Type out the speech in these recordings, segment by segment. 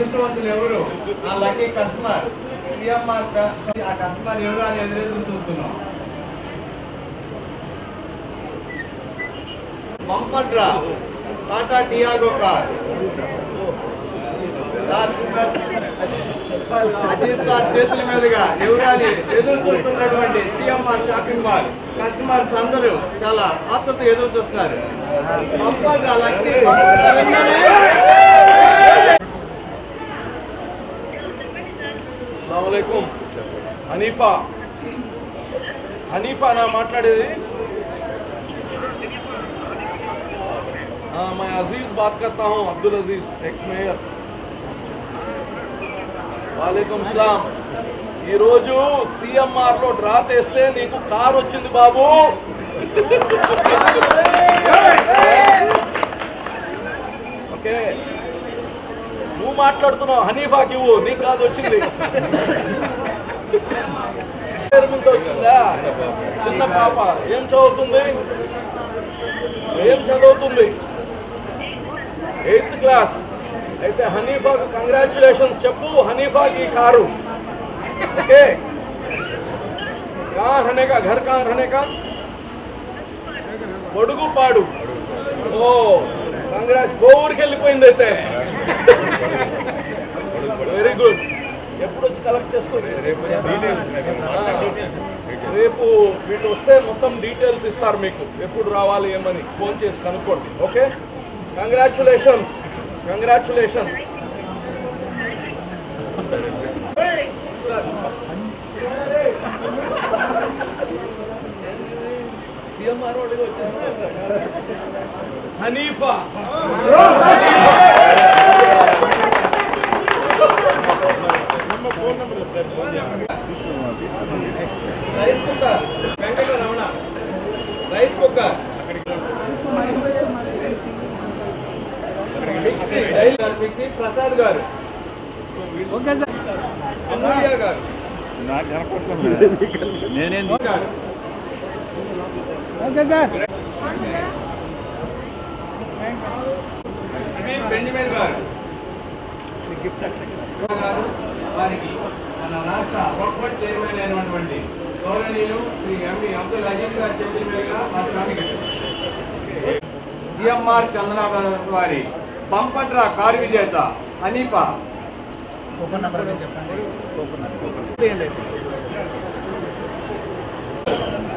అదృష్టవంతులు ఎవరు? ఆ లక్కీ కస్టమర్. సిఎంఆర్ ఆ కస్టమర్ ఎవరు అని ఎదురెదురు చూస్తున్నాం. Bumper draw Tata Tiago car. Ajith sir చేతుల మీదుగా ఎవరాని ఎదురు చూస్తున్నటువంటి సిఎంఆర్ షాపింగ్ మాల్. కస్టమర్స్ అందరూ చాలా ఆత్మతో ఎదురు చూస్తున్నారు. Bumper draw lucky. బంపడ్రా విన్నరే. అస్సలాముఅలైకుం Hanifa Hanifa నా మాట్లాడేది हाँ मैं अजीज बात करता हूँ अब्दुल अजीज एक्स మేయర్ వాలేకుమ్ సలాం ఈరోజు సిఎంఆర్ లో డ్రా తెస్తే నీకు కార్ వచ్చింది బాబు ఓకే నువ్వు మాట్లాడుతున్నావు హనీఫాకి ఇవ్వు నీకు కాదు వచ్చింది పేరు మీద వచ్చిందా చిన్న పాప ఏం చదువుతుంది ఏం చదువుతుంది ఎయిత్ క్లాస్ అయితే హనీఫాకు కంగ్రాచులేషన్స్ చెప్పు హనీఫాకి కారు ఓకే कहाँ रहने का घर कहाँ रहने का పొడుగు పాడు ఓ కంగ్రాట్ కోవూరికి వెళ్ళిపోయింది అయితే వెరీ గుడ్ ఎప్పుడు వచ్చి కలెక్ట్ చేసుకోండి రేపు వీళ్ళు వస్తే మొత్తం డీటెయిల్స్ ఇస్తారు మీకు. ఎప్పుడు రావాలి ఏమని ఫోన్ చేసి కనుక్కోండి. Okay congratulations congratulations Hanifa. Rice cooker Venkata Ramana rice cooker mixie dial గారు మిక్సీ ప్రసాద్ గారు అమూల్య గారు నాకు కనపడుతుంది నేనేం గారు ఇది బెంజమిన్ గారు గారు వారికి మన రాష్ట్ర వక్ఫ్ చైర్మన్ అయినటువంటి గౌరవనీయులు శ్రీ ఎండి అబ్దుల్ అజీజ్ గారి చేతుల మీదుగా మా స్వామికి సిఎంఆర్ చందన బ్రదర్స్ వారి పంపట్రా కారు విజేత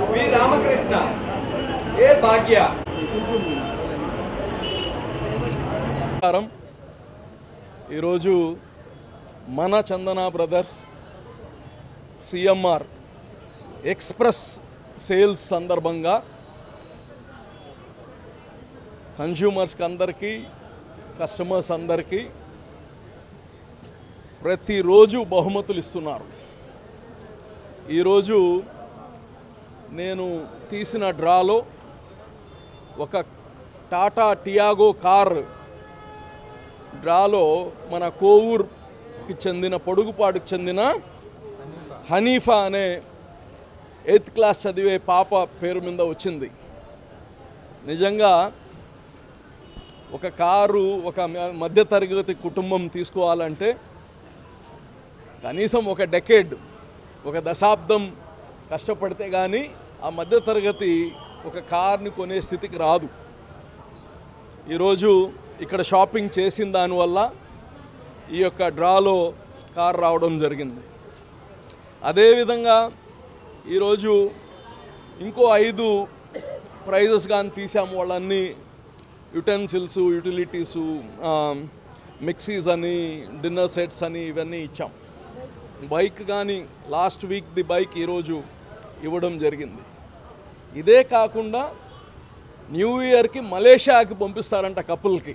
వి రామకృష్ణ. ఏ భాగ్య? నమస్కారం. ఈరోజు మన Chandana brothers CMR express sales సందర్భంగా కన్జ్యూమర్స్కి అందరికీ కస్టమర్స్ అందరికీ ప్రతిరోజు బహుమతులు ఇస్తున్నారు. ఈరోజు నేను తీసిన డ్రాలో ఒక టాటా టియాగో కార్ డ్రాలో మన కోవూర్కి చెందిన పొడుగుపాటుకు చెందిన హనీఫా అనే ఎయిత్ క్లాస్ చదివే పాప పేరు మీద వచ్చింది. నిజంగా ఒక కారు ఒక మధ్యతరగతి కుటుంబం తీసుకోవాలంటే కనీసం ఒక డెకేడ్ ఒక దశాబ్దం కష్టపడితే కానీ ఆ మధ్యతరగతి ఒక కార్ని కొనే స్థితికి రాదు. ఈరోజు ఇక్కడ షాపింగ్ చేసిన దానివల్ల ఈ యొక్క డ్రాలో కార్ రావడం జరిగింది. అదేవిధంగా ఈరోజు ఇంకో ఐదు ప్రైజెస్ కానీ తీసాము వాళ్ళన్నీ. యుటెన్సిల్స్ యూటిలిటీసు మిక్సీస్ అని డిన్నర్ సెట్స్ అని ఇవన్నీ ఇచ్చాం. బైక్ కానీ లాస్ట్ వీక్ ది బైక్ ఈరోజు ఇవ్వడం జరిగింది. ఇదే కాకుండా న్యూ ఇయర్కి మలేషియాకి పంపిస్తారంట కపుల్కి.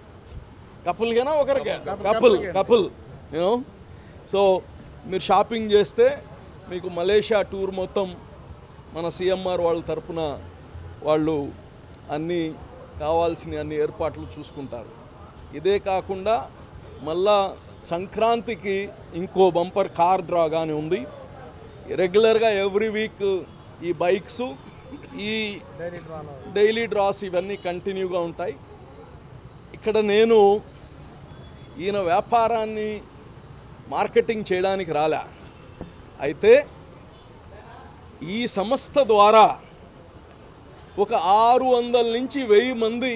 కపుల్కేనా ఒకరికి? Couple couple you know so మీరు షాపింగ్ చేస్తే మీకు మలేషియా టూర్ మొత్తం మన సిఎంఆర్ వాళ్ళ తరపున వాళ్ళు అన్నీ కావాల్సిన అన్ని ఏర్పాట్లు చూసుకుంటారు. ఇదే కాకుండా మళ్ళా సంక్రాంతికి ఇంకో బంపర్ కార్ డ్రా కానీ ఉంది. రెగ్యులర్గా ఎవ్రీ వీక్ ఈ బైక్స్ ఈ డైలీ డ్రాస్ ఇవన్నీ కంటిన్యూగా ఉంటాయి. ఇక్కడ నేను ఈయన వ్యాపారాన్ని మార్కెటింగ్ చేయడానికి రాలే. అయితే ఈ సంస్థ ద్వారా ఒక ఆరు వందల నుంచి వెయ్యి మంది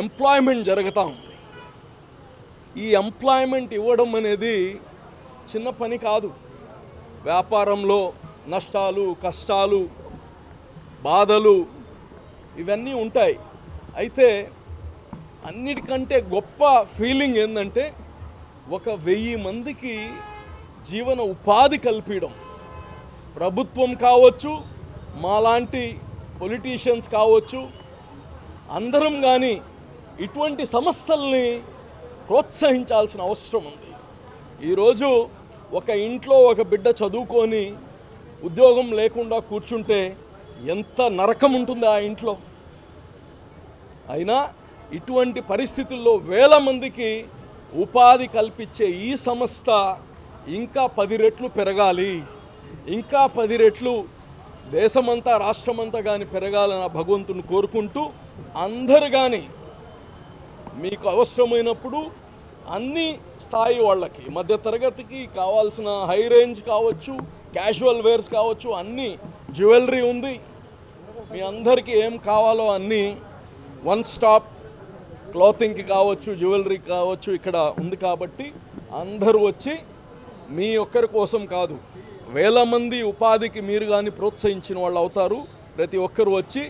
ఎంప్లాయ్మెంట్ జరుగుతూ ఉంది. ఈ ఎంప్లాయ్మెంట్ ఇవ్వడం అనేది చిన్న పని కాదు. వ్యాపారంలో నష్టాలు కష్టాలు బాధలు ఇవన్నీ ఉంటాయి. అయితే అన్నిటికంటే గొప్ప ఫీలింగ్ ఏంటంటే ఒక వెయ్యి మందికి జీవన ఉపాధి కల్పించడం. ప్రభుత్వం కావచ్చు మాలాంటి పొలిటీషియన్స్ కావచ్చు అందరం కానీ ఇటువంటి సంస్థల్ని ప్రోత్సహించాల్సిన అవసరం ఉంది. ఈరోజు ఒక ఇంట్లో ఒక బిడ్డ చదువుకొని ఉద్యోగం లేకుండా కూర్చుంటే ఎంత నరకం ఉంటుంది ఆ ఇంట్లో. అయినా ఇటువంటి పరిస్థితుల్లో వేల మందికి ఉపాధి కల్పించే ఈ సంస్థ ఇంకా పది రెట్లు పెరగాలి. ఇంకా పది రెట్లు దేశమంతా రాష్ట్రమంతా కానీ పెరగాలని భగవంతుని కోరుకుంటూ అందరు కానీ మీకు అవసరమైనప్పుడు అన్ని స్థాయి వాళ్ళకి మధ్యతరగతికి కావాల్సిన హై రేంజ్ కావచ్చు క్యాజువల్ వేర్స్ కావచ్చు అన్నీ జ్యువెలరీ ఉంది. మీ అందరికీ ఏం కావాలో అన్నీ వన్ స్టాప్ క్లాతింగ్కి కావచ్చు జ్యువెలరీ కావచ్చు ఇక్కడ ఉంది కాబట్టి అందరూ వచ్చి మీ ఒక్కరి కోసం కాదు. వేల మంది ఉపాధికి మీరు కానీ ప్రోత్సహించిన వాళ్ళు అవుతారు. ప్రతి ఒక్కరు వచ్చి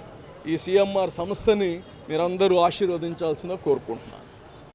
ఈ సిఎంఆర్ సంస్థని మీరందరూ ఆశీర్వదించాల్సిన కోరుకుంటున్నాను